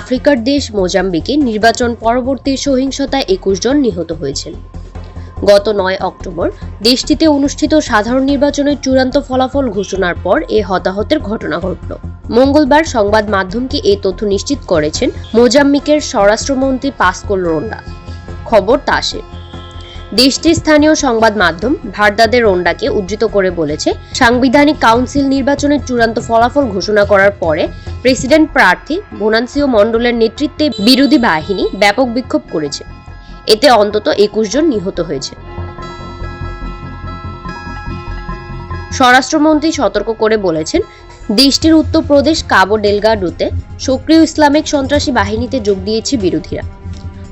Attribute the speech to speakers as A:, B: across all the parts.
A: আফ্রিকার দেশ মোজাম্বিকে নির্বাচন পরবর্তী সহিংসতায় একুশ জন নিহত হয়েছেন। গত নয় অক্টোবর দেশটিতে অনুষ্ঠিত সাধারণ নির্বাচনের চূড়ান্ত ফলাফল ঘোষণার পর এ হতাহতের ঘটনা ঘটল। মঙ্গলবার সংবাদ মাধ্যমকে এই তথ্য নিশ্চিত করেছেন মোজাম্বিকের স্বরাষ্ট্রমন্ত্রী পাসকোল রোন্ডা খবর তাসে দেশটির স্থানীয় সংবাদ মাধ্যম ভারদাদের রোন্ডাকে উদ্ধৃত করে বলেছে, সাংবিধানিক কাউন্সিল নির্বাচনের চূড়ান্ত ফলাফল ঘোষণা করার পরে প্রেসিডেন্ট প্রার্থী বোনান্সিও মণ্ডলের নেতৃত্বে বিরোধী বাহিনী ব্যাপক বিক্ষোভ করেছে। এতে অন্তত একুশ জন নিহত হয়েছে। স্বরাষ্ট্রমন্ত্রী সতর্ক করে বলেছেন, দেশটির উত্তরপ্রদেশ কাবো ডেলগাডোতে সক্রিয় ইসলামিক সন্ত্রাসী বাহিনীতে যোগ দিয়েছে বিরোধীরা।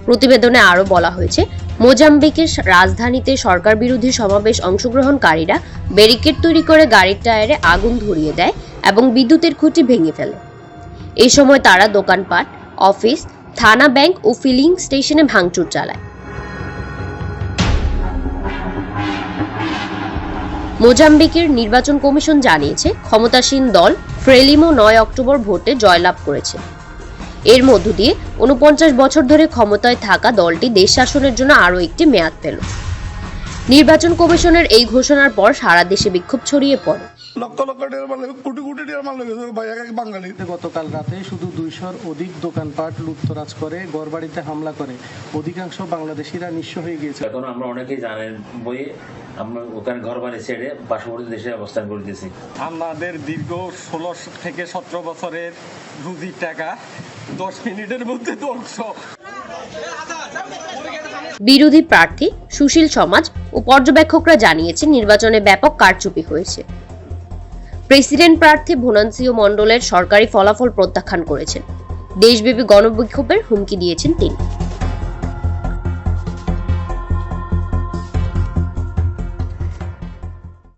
A: প্রতিবেদনে আরও বলা হয়েছে মোজাম্বিকের রাজধানীতে সরকার বিরোধী সমাবেশ অংশগ্রহণকারীরা ব্যারিকেড তৈরি করে গাড়ির টায়ারে আগুন ধরিয়ে দেয় এবং বিদ্যুতের খুঁটি ভেঙে ফেলে। এই সময় তারা দোকানপাট, অফিস, থানা ব্যাংক ও ফিলিং স্টেশনে ভাঙচুর চালায়। মোজাম্বিকের নির্বাচন কমিশন জানিয়েছে, ক্ষমতাসীন দল ফ্রেলিমো নয় অক্টোবর ভোটে জয়লাভ করেছে। এর মধ্য দিয়ে উনপঞ্চাশ বছর ধরে ক্ষমতায় থাকা দলটি দেশ শাসনের জন্য আরও একটি মেয়াদ পেল। নির্বাচন কমিশনের এই ঘোষণার পর সারা দেশে বিক্ষোভ ছড়িয়ে পড়ে।
B: লক্ষ লক্ষ টাকার মাল কোটি কোটি টাকার মাল ভাই এক বাঙালি।
C: গতকাল রাতে শুধু দুইশোর অধিক দোকানপাট লুটতরাজ করে গড়বাড়িতে হামলা করে। অধিকাংশ বাংলাদেশিরা নিঃস্ব হয়ে গিয়েছে।
D: এখন আমরা অনেকেই জানেন বই আমরা ওখানে ঘর বাড়ি ছেড়ে পার্শ্ববর্তী দেশে অবস্থান করতেছি।
E: আমাদের দীর্ঘ ষোলো থেকে সতেরো বছরের রুজির টাকা দশ মিনিটের মধ্যে ধ্বংস
A: বিরোধী প্রার্থী সুশীল সমাজ ও পর্যবেক্ষকরা জানিয়েছেন নির্বাচনে ব্যাপক কারচুপি হয়েছে। প্রেসিডেন্ট প্রার্থী ভোনান্সিও মণ্ডলের সরকারি ফলাফল প্রত্যাখ্যান করেছেন। দেশব্যাপী গণবিক্ষোভের হুমকি দিয়েছেন তিনি।